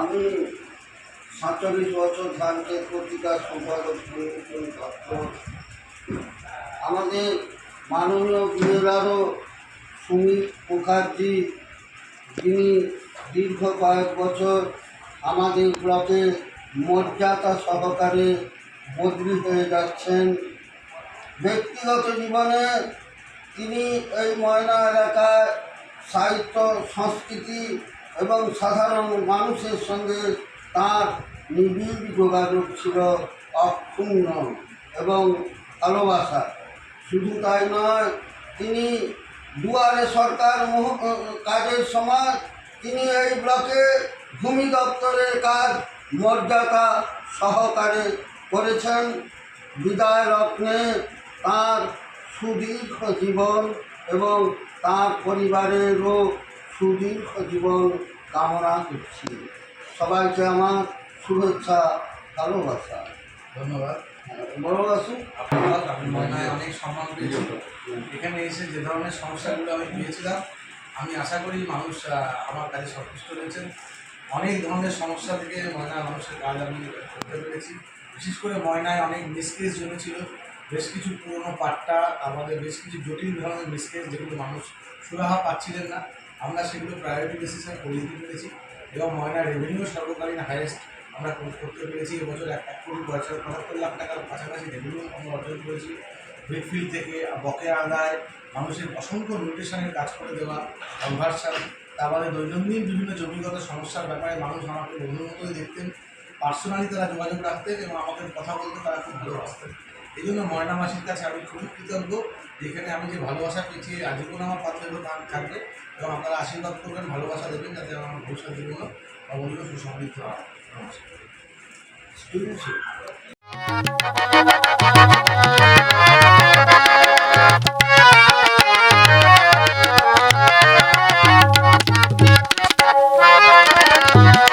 আমি সাতচল্লিশ বছর ধানক্ষেত পত্রিকার সম্পাদক আমাদের মাননীয় বিএলআরও সুমিত মুখার্জি, যিনি দীর্ঘ কয়েক বছর আমাদের ব্লকে মর্যাদা সহকারে বদলি হয়ে যাচ্ছেন। ব্যক্তিগত জীবনে তিনি এই ময়না এলাকায় সাহিত্য, সংস্কৃতি এবং সাধারণ মানুষের সঙ্গে তার নিবিড় যোগাযোগ ছিল অক্ষুণ্ণ এবং ভালোবাসা শুধু তাই নয়, তিনি দুয়ারে সরকার কাজের সময় তিনি এই ব্লকে ভূমি দপ্তরের কাজ মর্যাদা সহকারে করেছেন। বিদায় রত্নে তার সুদীর্ঘ জীবন এবং তার পরিবারেরও সুদীর্ঘ জীবন কামনা করছি। সবাইকে আমার শুভেচ্ছা ভালোবাসা। ধন্যবাদ। ধন্যবাদ ময়নায় অনেক সম্মান পেয়েছি এখানে এসে যে ধরনের সমস্যাগুলো আমি পেয়েছিলাম আমি আশা করি মানুষ আমার কাছে সন্তুষ্ট রয়েছেন। অনেক ধরনের সমস্যা থেকে ময়নার মানুষের কাজ আমি করতে পেরেছি। বিশেষ করে ময়নায় অনেক মিসকেস জমেছিল। বেশ কিছু পুরনো পাট্টা আমাদের বেশ কিছু জটিল ধরনের মিসকেস যেগুলো মানুষ সুরাহা পাচ্ছিলেন না। আমরা সেগুলো প্রায়োরিটি বেসিসে করিয়ে দিতে পেরেছি এবং ময়না রেভিনিউ সর্বকালীন হাইয়েস্ট আমরা করতে পেরেছি। এবছর এক এক কোটি পঁয়ষট্টি পঁচাত্তর লাখ টাকার কাছাকাছি রেভিনিউ আমরা অর্জন করেছি। ব্রিকফিল্ড থেকে বকেয়া আদায়, মানুষের অসংখ্য নিউট্রিশনের কাজ করে দেওয়া কনভার্সান তারপরে দৈনন্দিন বিভিন্ন জমিগত সমস্যার ব্যাপারে মানুষ আমাকে বন্ধুর মতোই দেখতেন। পার্সোনালি তারা যোগাযোগ রাখতেন এবং আমাদের কথা বলতে তারা খুব ভালোবাসতেন। এই জন্য ময়না মাসির কাছে আমি খুবই কৃতজ্ঞ। যেখানে আমি যে ভালোবাসা পেয়েছি আজীবন আমার পাত্রের দান থাকবে এবং আপনারা আশীর্বাদ করবেন ভালোবাসা দেবেন যাতে আমার ভবিষ্যৎ জীবনও অবনীয় সুসমৃদ্ধ হয়। নমস্কার। Bye.